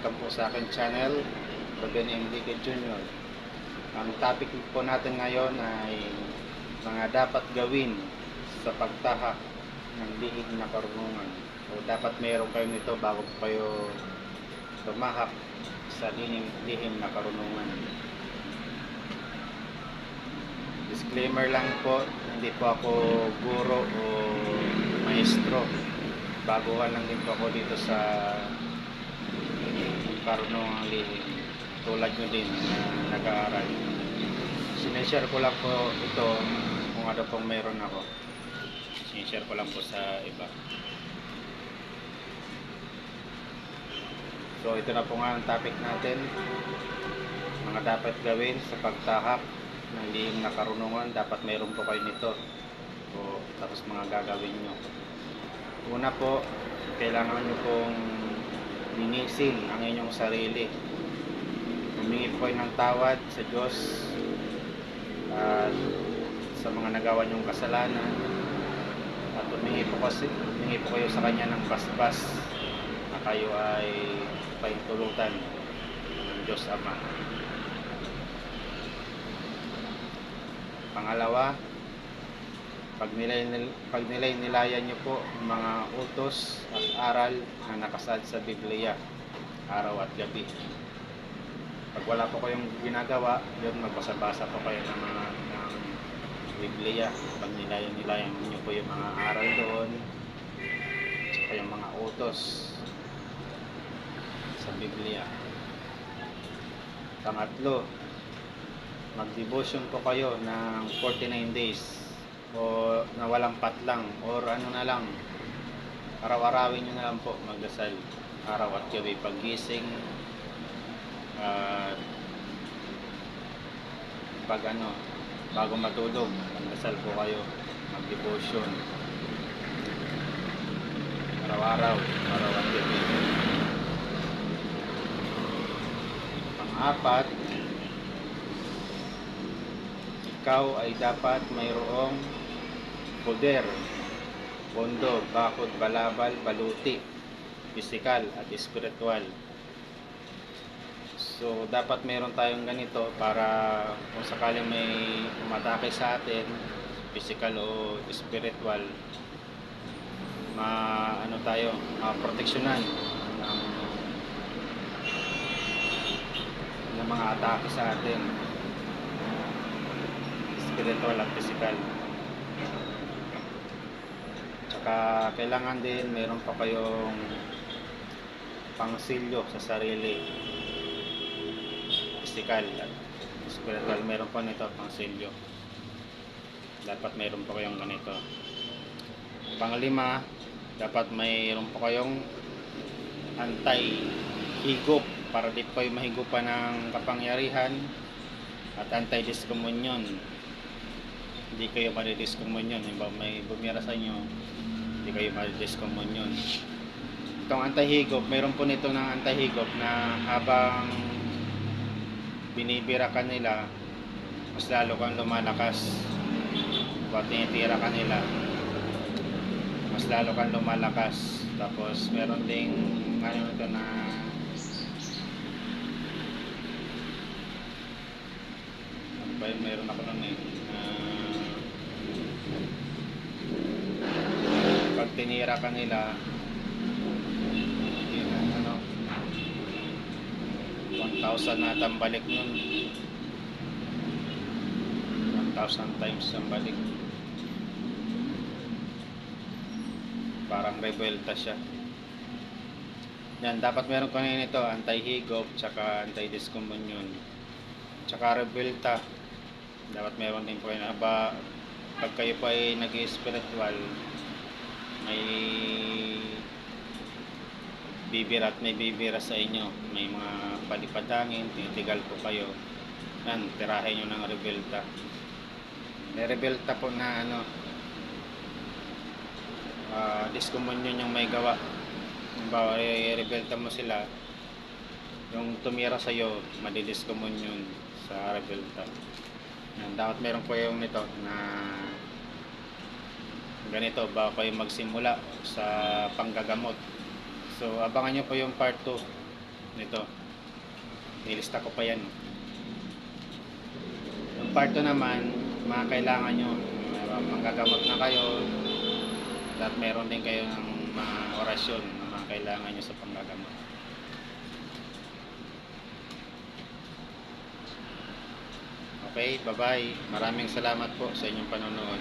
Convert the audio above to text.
welcome po sa aking channel, Ruben MDK Jr. Ang topic po natin ngayon ay mga dapat gawin sa pagtahak ng lihig na karunungan. O dapat mayroon kayo nito bago kayo tumahak sa lihim, lihim na karunungan. Disclaimer lang po, hindi po ako guro o maestro. Baguhan lang din po ako dito sa karunungang lihim. Tulad nyo din na nag-aaral. Sineshare ko lang po ito kung ano pong meron ako. Sineshare ko lang po sa iba. So ito na po nga ang topic natin. Mga dapat gawin sa pagtahak ng lihim na karunungan. Dapat meron po kayo nito. O tapos mga gagawin nyo. Una po, kailangan nyo pong linisin ang inyong sarili. Humingi po kayo ng tawad sa Diyos at sa mga nagawa nyong kasalanan at humingi po, kasi, humingi po kayo sa Kanya ng basbas na kayo ay paintulutan ng Diyos Ama. Pangalawa, pag nilay, pag nilay nilayan niyo po mga utos at aral na nakasad sa Biblia araw at gabi. Pag wala po kayong ginagawa, yun magbasa-basa po kayo ng mga ng Biblia. Pag nilayan nilayan niyo po yung mga aral doon, tsaka yung mga utos sa Biblia. Pangatlo, mag-devotion po kayo ng 49 days o na walang patlang or ano na lang araw-arawin nyo na lang po magdasal. Araw at gabi paggising at pag ano bago matulog magdasal po kayo mag-devotion. Araw-araw araw at gabi. Pang-apat ikaw ay dapat mayroong poder, pondo, bakod, balabal, baluti, pisikal at espiritual. So, dapat mayroon tayong ganito para kung sakaling may umatake sa atin, pisikal o spiritual, ma ano tayo, maproteksyonan ng, ng mga atake sa atin spiritual at physical. Tsaka kailangan din meron pa kayong pangsilyo sa sarili. Physical at spiritual. Meron pa nito pangsilyo. Dapat meron pa kayong ganito. Panglima, dapat mayroon pa kayong anti-higop para di kayo mahigupan ng kapangyarihan at anti-discommunion hindi kayo madidiscommunion halimbawa may bumira sa inyo hindi kayo madidiscommunion itong antahigop mayroon po nito ng antahigop na habang binibira ka nila mas lalo kang lumalakas. Pag tinitira ka nila mas lalo kang lumalakas. Tapos meron ding ano ito na ano ba yun? Meron ako nun eh Ah, pag tinira ka nila yun ano. 1,000 na ang balik nun. 1,000 times ang balik. Parang rebelta siya. Yan dapat meron ka na nito anti-higop tsaka anti-discommunion. Tsaka rebelta dapat meron din po yun aba pag kayo pa ay nag-spiritual may bibira at may bibira sa inyo. May mga palipadangin tinitigal po kayo. Yan tirahin nyo ng rebelta. May rebelta po na ano uh, discomunion yung may gawa. Bawa rebelta mo sila. Yung tumira sa iyo madidiscomunion sa rebelta. Yan, dapat meron po yung nito na ganito bago kayo magsimula sa panggagamot. So abangan nyo po yung part 2 Nito. Nilista ko pa yan. Yung part 2 naman, mga kailangan nyo. Manggagamot na kayo. At meron din kayo ng mga orasyon na mga kailangan nyo sa panggagamot. Okay, bye-bye. Maraming salamat po sa inyong panonood.